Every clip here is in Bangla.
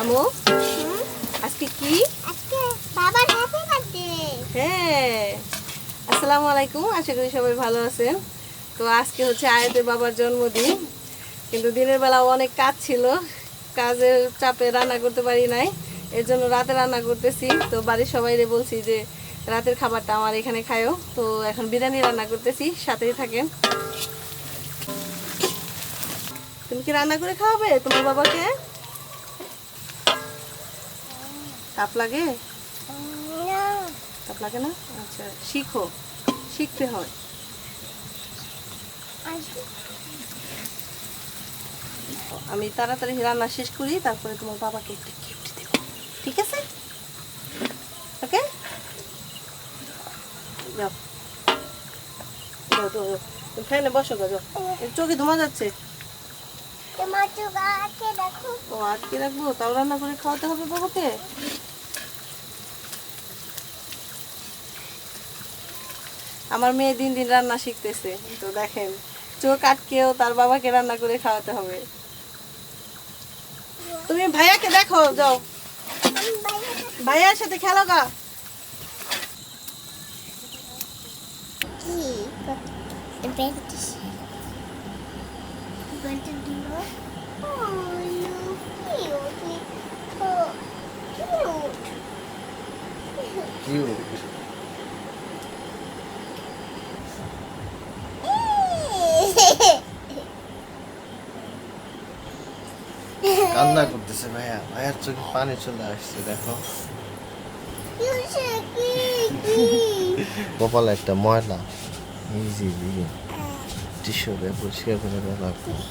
আমু? আজকে কি? আজকে বাবার হ্যাপি বার্থডে হ্যাঁ আসসালামু আলাইকুম আশা করি সবাই ভালো আছেন। তো আজকে হচ্ছে আয়াতের বাবার জন্মদিন কিন্তু দিনের বেলা অনেক কাজ ছিল কাজের চাপে রান্না করতে পারি নাই এর জন্য রাতে রান্না করতেছি। তো বাড়ির সবাইরে বলছি যে রাতের খাবারটা আমার এখানে খায়ও তো এখন বিরিয়ানি রান্না করতেছি সাথেই থাকেন। তুমি কি রান্না করে খাওয়াবে তোমার বাবাকে? তাপ লাগে? তাপ লাগে না? আচ্ছা শিখো। শিখতে হয়। আমি তাড়াতাড়ি রান্না শেষ করি তারপরে তোমার বাবাকে একটা গিফট দেব। ঠিক আছে? ওকে? যাও। যাও যাও যাও। ফ্যানে বসো গো যাও। চোখে ধোঁয়া যাচ্ছে। ও আটকে রাখব? তাও রান্না করে খাওয়াতে হবে বাবাকে? আমার মেয়ে দিন দিন রান্না শিখতেছে। তো দেখেন, চোখ আটকেও তার বাবাকে রান্না করে খাওয়াতে হবে। তুমি ভাইয়াকে দেখো, যাও। ভাইয়ার সাথে খেলো গা। cute কান্না করতেছে ভাইয়া। ভাইয়ার চোখে পানি চলে আসছে দেখো। কপালে একটা ময়লা। দিকে টিস্যু পরিষ্কার করে দেওয়া করো।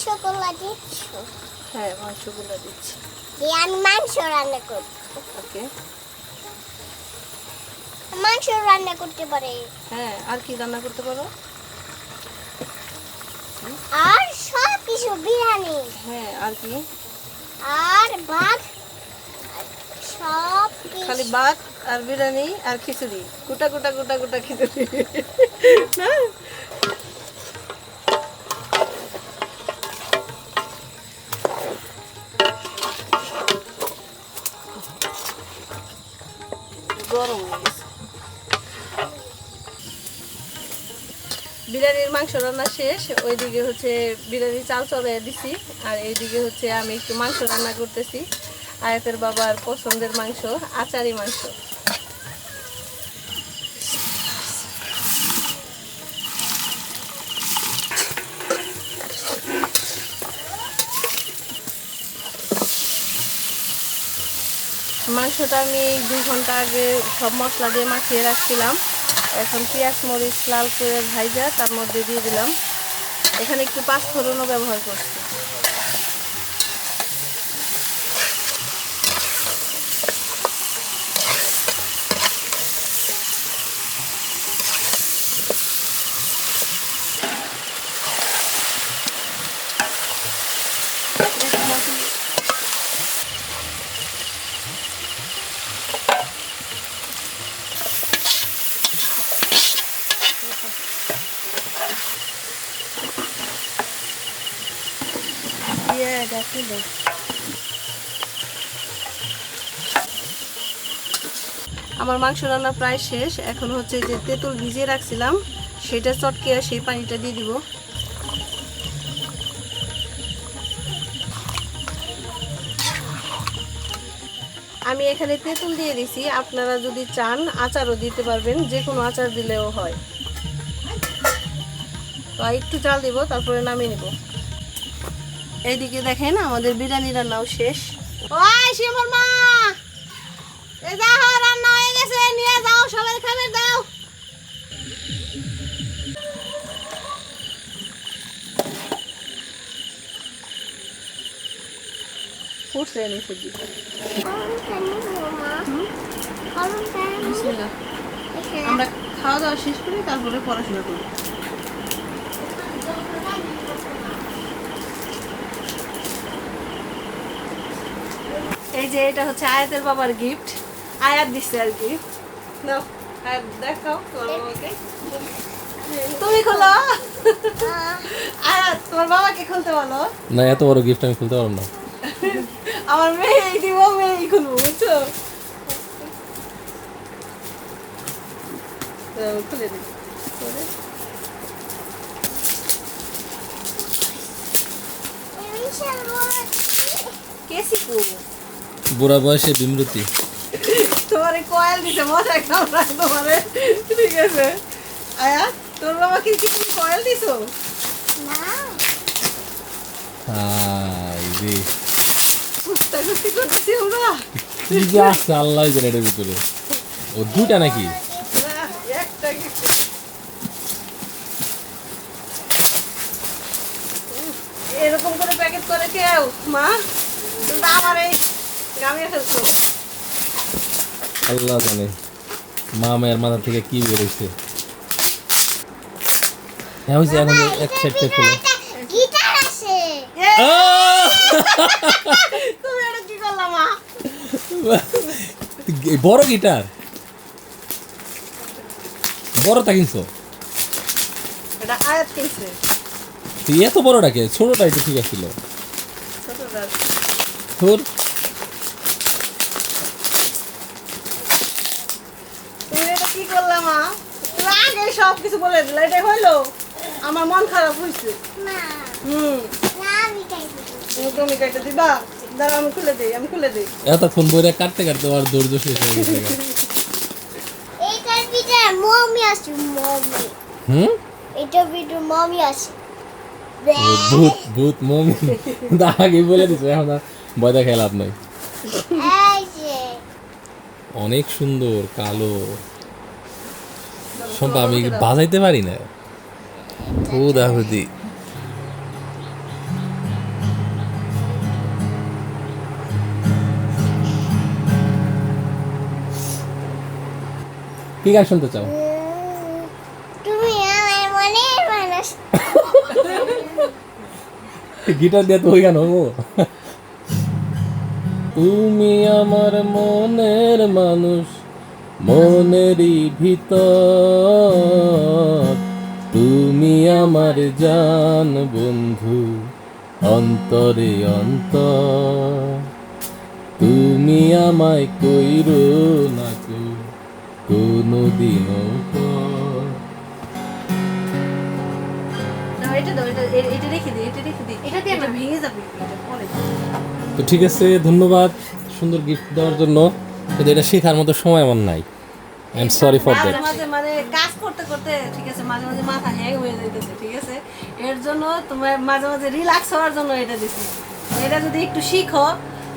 দিচ্ছ? হ্যাঁ দিচ্ছি। দিয়ে আমি মাংস রান্না করব। ওকে। মাংস রান্না করতে পারে। হ্যাঁ আর কি রান্না করতে পারো? আর সব কিছু বিরিয়ানি। হ্যাঁ আর কি? আর ভাত। সব খালি ভাত আর বিরিয়ানি আর খিচুড়ি। গোটা গোটা গোটা গোটা খিচুড়ি। না বিরিয়ানির মাংস রান্না শেষ, ওইদিকে হচ্ছে বিরিয়ানি চাল চলে দিছি, আর এইদিকে হচ্ছে আমি একটু মাংস রান্না করতেছি, আয়াতের বাবার পছন্দের মাংস, আচারি মাংস। মাংসটা আমি দুই ঘণ্টা আগে সব মশলা দিয়ে মাখিয়ে রাখছিলাম। এখন পেঁয়াজ, মরিচ, লাল করে ভাইজা তার মধ্যে দিয়ে দিলাম। এখানে একটু পাঁচ পাঁচফোড়নও ব্যবহার করছি। Yeah, definitely. আমার মাংস রান্না প্রায় শেষ। এখন হচ্ছে যে তেঁতুল ভিজিয়ে রাখছিলাম। সেটা চটকে আর সেই পানিটা দিয়ে দিব। আমি এখানে তেঁতুল দিয়ে দিছি। আপনারা যদি চান আচারও দিতে পারবেন। যে কোনো আচার দিলেও হয়। তো আর একটু চাল দিব তারপরে নামিয়ে নিব। এইদিকে দেখেন আমাদের বিরিয়ানি রান্নাও শেষ। ওই শিমুর মা! এই যাও রান্না হয়ে গেছে নিয়ে যাও সবাই খাবার দাও। ফুটছে নি সবজি? এখানে আমরা খাওয়া দাওয়া শেষ করে তারপরে পড়াশোনা করব এই যে এটা হচ্ছে আয়াতের বাবার গিফট আয়াত দিচ্ছে আর কি। নাও আয়াত দেখাও তোমার বাবাকে। তুমি খোলো। আয়াত তোমার বাবাকে খুলতে বলো। না এত বড় গিফট আমি খুলতে পারব না। আমার মেয়ে দিব মেয়ে খুলবো বুঝছ? তো খুলে দিই। কে শিখু বুড়া বয়সে বিমৃতি। তোমার কয়েল দিছে মজা কামড়া তোমারে। ঠিক আছে। আয়া তোর বাবাকে কি তুমি কয়েল দিছো? হাই রে। করতেছি আমরা কি যে আছে আল্লাহ জানে এটার ভিতরে। ও দুটা নাকি? না, একটা এরকম করে প্যাকেট করে কেউ? মা? আমার এই আল্লাহ জানে মা মায়ের মাথা থেকে কি বেরোচ্ছে হ্যাঁ হয়েছে এখন এক সাইড থেকে খুলো। বড় গিটার কিনছে? তুই এত বড়টাকে ছোটটাই তো ঠিক আছিল ছোটটা তোর তুমি এটা কি করলা মা? তুমি আগে সব কিছু বলে দিলে এটা হইল? আমার মন খারাপ হয়েছে হুম। না আমি খাইবো তুমি কেটে দিবা? দাঁড়া আমি খুলে দিই আমি খুলে দিই। এতক্ষণ বইটা কাটতে কাটতে আর দৌড় শেষ হয়ে গেছে এইটার ভিতরে মমি আছে মমি হুম? এটার ভিতরে মমি আছে ভূত ভূত মমি আগে বলে দিছো এখন আর ভয় দেখায় লাভ নাই। অনেক সুন্দর কালো। সম্পা আমি বাজাইতে পারি না? ও কি গান শুনতে চাও? তুমি আমার মনের মানুষ। গিটার দিয়ে তো ওই গান হব। তুমি আমার মনের মানুষ। মনেরই ভিতর। তুমি আমার জান বন্ধু অন্তরে অন্তর। তুমি আমায় কইরো না কোনো দিনও পর। না এটা দাও এটা এ- এটা রেখে দিই এটা রেখে দিই এটা দিয়ে না। ভেঙে যাবে এটা পরে। তো ঠিক আছে ধন্যবাদ সুন্দর গিফট দেওয়ার জন্য। কিন্তু এটা শেখার মতো সময় আমার নাই। I am sorry for that মাঝে মানে কাজ করতে করতে ঠিক আছে মাঝে মাঝে মাথা হ্যাং হয়ে যাইতেছে ঠিক আছে? এর জন্য তোমার মাঝে মাঝে রিল্যাক্স হওয়ার জন্য এটা দিছি। এটা যদি একটু শিখো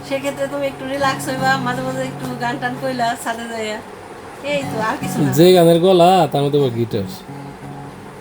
সেক্ষেত্রে তুমি একটু রিল্যাক্স হইবা মাঝে মাঝে একটু গান টান কইলা সাথে যাইয়া। এই তো আর কিছু না। যে গানের গলা তার মধ্যে গিটার